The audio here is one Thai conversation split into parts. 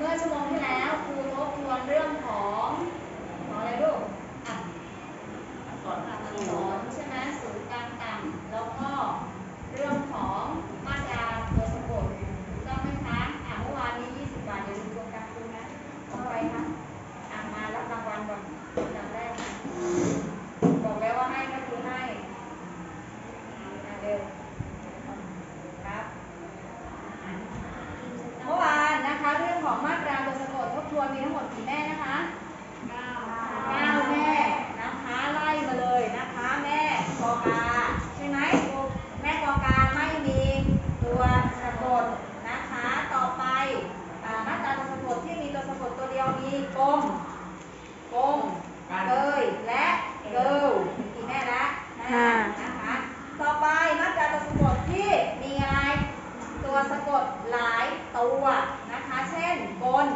เมื่อชั่วโมงที่แล้วครูทบทวนเรื่องของของอะไรลูกอะ ก่อน อัก สู ษรใช่ไหมศูนย์กลางต่ำแล้วก็เรื่องของมาตราตัวสะกดถูกต้องไหมคะอะเมื่อวานนี้ 20 บาทอย่าลืมตัวกลางคุณนะเอาไปคะอะมารับรางวัลก่อนอันดับแรกนะบอกแล้วว่าให้ก็คือให้อะเร็วครับอะเมื่อวานนะคะเรื่องของมาตราตัวสะกดทบท วนมีทั้งหมดกี่แม่นะคะ เก้าแม่นะคะไล่มาเลยนะคะแม่กอกาใช่ไหมแม่กอกาไม่มีตัวสะกดนะคะ ต่อไปอ่ามาตราตัวสะกดที่มีตัวสะกดตัวเดียวมีกลมกลมเกยและเกิลมีกี่แม่ละห้านะคะ ต่อไปมาตราตัวสะกดที่มีอะไรตัวสะกดหลายตัวนะคะ เช่นกล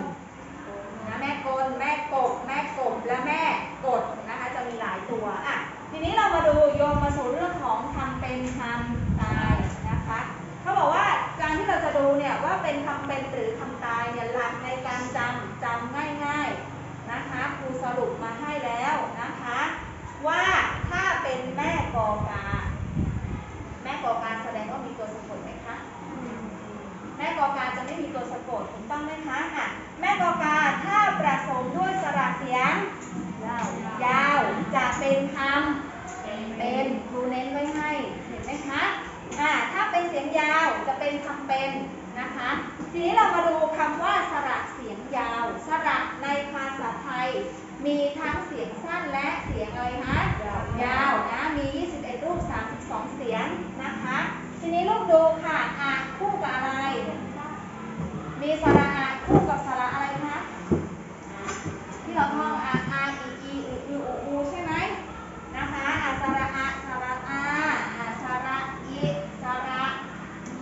นะแม่กลแม่กบ แม่กบและแม่กดนะคะจะมีหลายตัวอะทีนี้เรามาดูโยงมาสู่เรื่องของคำเป็นคำตายนะคะเขาบอกว่าการที่เราจะดูเนี่ยว่า เป็นหรือคำตายเนี่ยหลักในการจำจำง่ายๆนะคะครูสรุปมาให้แล้วนะคะ ว่าถ้าเป็นแม่กอกา แม่กอกาแสดงว่ามีตัวสะกดไหมคะแม่กอกาจะไม่มีตัวสะกดถูกต้องไหมคะอะแม่กอกาถ้าประสมด้วยสระเสียง ยาวจะเป็นคำเป็นครูเน้นไว้ให้เห็นไหมคะอ่าถ้าเป็นเสียงยาวจะเป็นคำเป็น ทีนี้เรามาดูคำว่าสระเสียงยาว สระในภาษาไทย มีทั้งเสียงสั้นและเสียงอะไรคะยาวนะมี 21 รูป 32 เสียงนะคะ ทีนี้ลูกดูค่ะอ่านคู่กับอะไร มีสระอ่าคู่กับสระ ที่เราท่องอาอาอีอีอูอูอูอูใช่ไหมนะคะอาสระอาสระอาอาสระอีสระ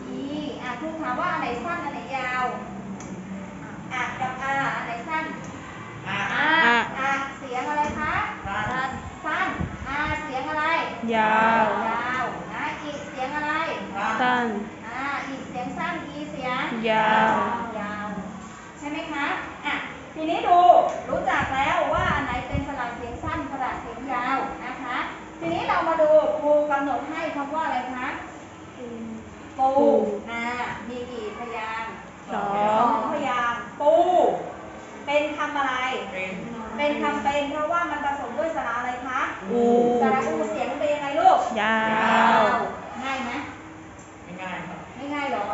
อีอะครูถามว่าอันไหนสั้นอันไหนยาวอากับอาอันไหนสั้น อ่า อาอาเสียงอะไรคะ สั้น สั้นอาเสียงอะไร ยาวยาว นะอีเสียงอะไรสั้น อ่าอีเสียงสั้นอีเสียงยาว ยาว ใช่ไหมคะอะทีนี้ดูรู้จักแล้วว่าอันไหนเป็นสระเสียงสั้นสระเสียงยาวนะคะ ทีนี้เรามาดูครูกำหนดให้คำว่าอะไรคะปูอ่ามีกี่พยางค์สอสองงพยางค์ปู เป็นคำอะไร เป็นเป็นคำเป็นเพราะว่ามันผสมด้วยสระอะไรคะ อูสระอูเสียงเป็น ยังไงลูกยาว ง่ายไหมไม่ง่ายครับไม่ง่ายเหรอ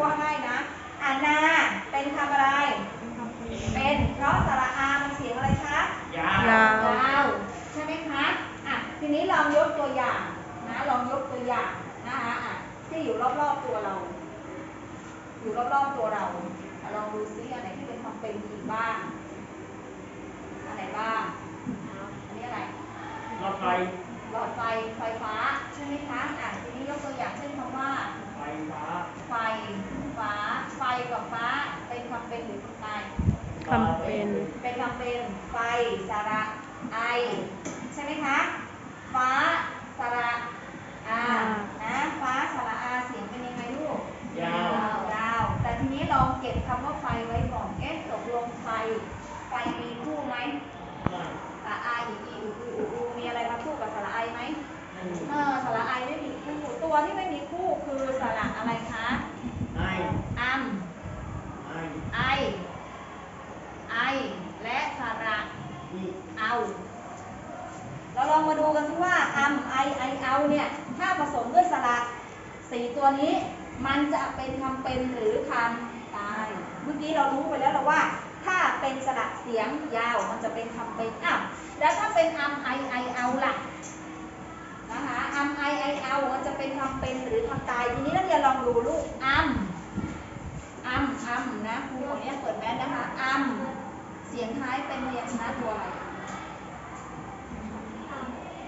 ว่าง่ายนะอ่านาเป็นคำอะไร เป็นเพราะสระอามันเสียงอะไรคะยาวยาวยาวใช่ไหมคะอะทีนี้ลองยกตัวอย่างนะลองยกตัวอย่างนะคะอะที่อยู่รอบๆตัวเรา อยู่รอบๆตัวเราอะลองดูซิอันไหนที่เป็นคำเป็นอีกบ้าง อันไหนบ้าง อันนี้อะไร รถไฟ หลอดไฟ ไฟฟ้า ใช่ไหมคะ อะ ทีนี้ยกตัวอย่างเช่นคำว่า ไฟฟ้า ไฟ ฟ้า ไฟกับฟ้า เป็นคำเป็นหรือคำตาย คำเป็น เป็นคำเป็นไฟสระไอ ใช่ไหมคะ ฟ้าสระอานะฟ้าสระอาเสียงเป็นยังไงลูก ยาว ยาว แต่ทีนี้ลองเก็บคำว่าไฟไว้ก่อน เอ๊ะตกลงไฟ ไฟมีคู่ไหมไม่สระอาอีอีอูอูอูมีอะไรมาคู่กับสระไอไหมไม่เออสระไอไม่มีคู่ตัวที่ไม่มีคู่คือสระอะไรคะ ไอ อัม ไอ ไอ ไอ และสระ อี เอา เราลองมาดูกันที่ว่าอัมไอไอเอาเนี่ย ถ้าผสมด้วยสระ สี่ตัวนี้มันจะเป็นคำเป็นหรือคำตาย เมื่อกี้เรารู้ไปแล้วเราว่า ถ้าเป็นสระเสียงยาวมันจะเป็นคำเป็นอ้าวแล้วถ้าเป็นอัมไอไอเอาล่ะนะคะอัมไอไอเอามันจะเป็นคำเป็นหรือคำตาย ทีนี้นักเรียนลองดูลูกอัมอัมอัมนะครูขออนุญาตเปิดแมสนะคะอัมเสียงท้ายเป็นพยัญชนะตัวอะไร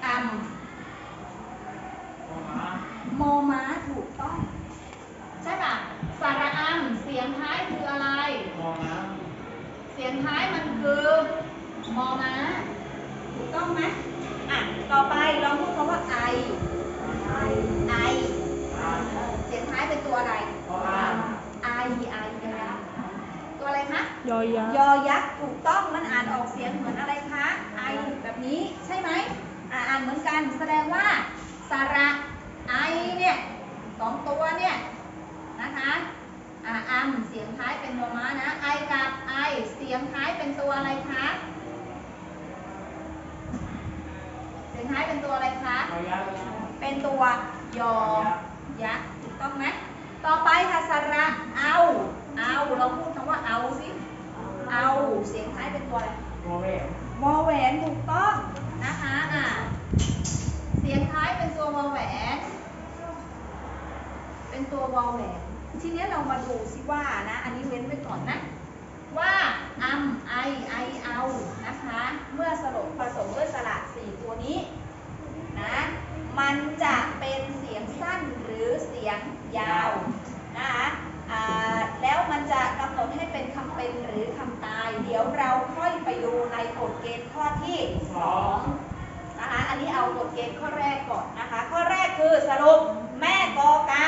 อัม มอม้าม อม้าถูกต้อง ใช่ป่ะสระอัมเสียงท้ายคืออะไร มอม้า เสียงท้ายมันคือมอม้า ถูกต้องไหมอะ ต่อ ไปลองพูดคำว่าไอ ไอไออ่านเสียงท้ายเป็นตัวอะไรพออ่านไอไอนะคะตัวอะไรคะอยอยักษ์ยอยักษ์ถูกต้องมันอ่านออกเสียงเหมือนอะไรคะ ไอแบบนี้ใช่ไหมอ่าอ่านเหมือนกันแสดงว่าสระไอเนี่ยสองตัวเนี่ยนะคะอ่าอัมเสียงท้ายเป็นมอม้านะ ไอกับไอเสียงท้ายเป็นตัวอะไรคะ เสียงท้ายเป็นตัวอะไรคะเอายักษ์เป็นตัวยอยักษ์ถูกต้องไหมต่อไปค่ะสระเอา เอาเราพูดคำว่าเอาสิ เอาเสียงท้ายเป็นตัวอะไรโมเวลวอแหวนถูกต้องนะคะอะเสียงท้ายเป็นตัววอแหวน เป็นตัววอแหวน ทีนี้เรามาดูสิว่านะ อันนี้เว้นไว้ก่อนนะ ว่าอัมไอไอเอานะคะ เมื่อสรุปผสมด้วยสระสี่ตัวนี้นะ มันจะเป็นเสียงสั้นหรือเสียงยาวนะคะอ่าแล้วมันจะกำหนดให้เป็นคำเป็นหรือคำตาย เดี๋ยวเราค่อยไปดูในกฎเกณฑ์ข้อที่สองนะคะอันนี้เอากฎเกณฑ์ข้อแรกก่อนนะคะ ข้อแรกคือสรุปแม่กอกา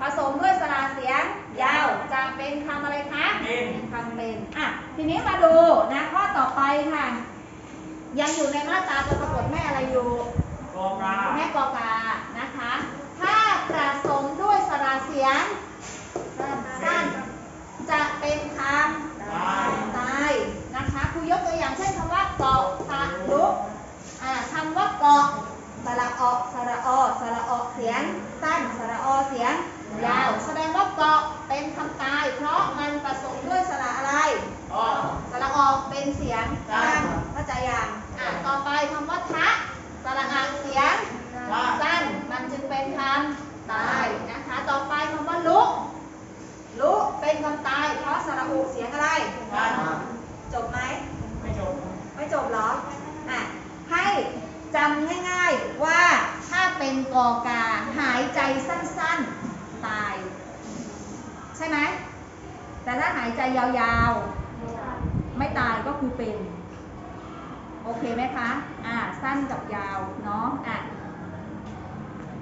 ผสมด้วยสระเสียงยาวจะเป็นคำอะไรคะเป็นคำเป็นอะทีนี้มาดูนะข้อต่อไปค่ะ ยังอยู่ในมาตราตัวปรากฏแม่อะไรอยู่ กอกาแม่กอกานะคะ ถ้าผสมด้วยสระเสียงสั้นจะเป็นคำตายนะคะครูยกตัวอย่างเช่นคำว่าเกาะทะลุอ่าคำว่าเกาะสระออสระอสระออเสียงสั้นสระอเสียงยาวแสดงว่าเกาะเป็นคำตาย เพราะมันผสมด้วยสระอะไร อ้อ สระออกเป็นเสียงสั้นเข้าใจยังอะต่อไปคำว่าทะสระอาเสียง สั้นมันจึงเป็นคำตายนะคะ ต่อไปคำว่าลุลุเป็นคำตาย เพราะสระอุเสียงอะไร ตาย จบไหม ไม่จบ ไม่จบเหรออะให้จำง่ายๆว่าถ้าเป็นกอกาหายใจสั้นๆ ตาย ใช่ไหม แต่ถ้าหายใจยาวๆ ไม่ตายก็คือเป็น โอเคไหมคะ อ่า สั้นกับยาว เนาะ อะ